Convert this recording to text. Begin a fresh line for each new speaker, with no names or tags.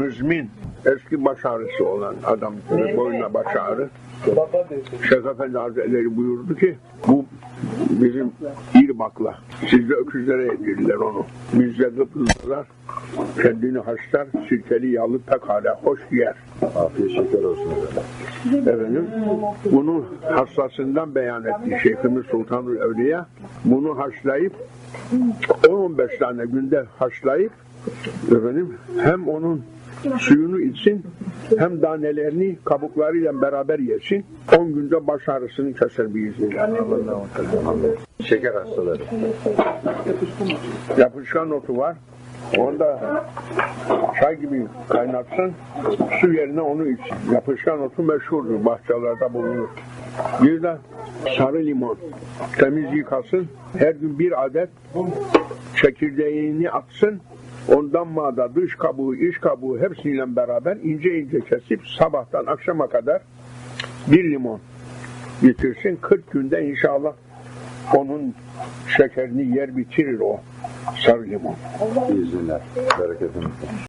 müzmin, eski baş ağrısı olan adam, boyuna baş ağrı. Şeyh Efendi Hazretleri buyurdu ki, bu bizim İrbak'la, sizde öküzlere yedirdiler onu. Bizde Kıbrıslılar kendini haşlar, sirkeli yağlı pekala hoş yer.
Afiyet şeker olsun efendim.
Efendim, bunu hastasından beyan etti Şeyhimiz Sultanül Evliya. Bunu haşlayıp 10-15 tane günde haşlayıp efendim hem onun suyunu içsin hem danelerini kabuklarıyla beraber yesin. 10 günde baş ağrısını keser bir iznillah.
Şeker hastaları.
Yapışkan otu var. Onda çay gibi kaynatsın, su yerine onu içsin. Yapışkan otu meşhurdur, bahçelerde bulunur. Bir de sarı limon. Temiz yıkasın, her gün bir adet çekirdeğini atsın. Ondan mağda, dış kabuğu, iç kabuğu hepsiyle beraber ince ince kesip sabahtan akşama kadar bir limon bitirsin. 40 günde inşallah onun şekerini yer bitirir o sarı limon.
İzinler. Bereketiniz.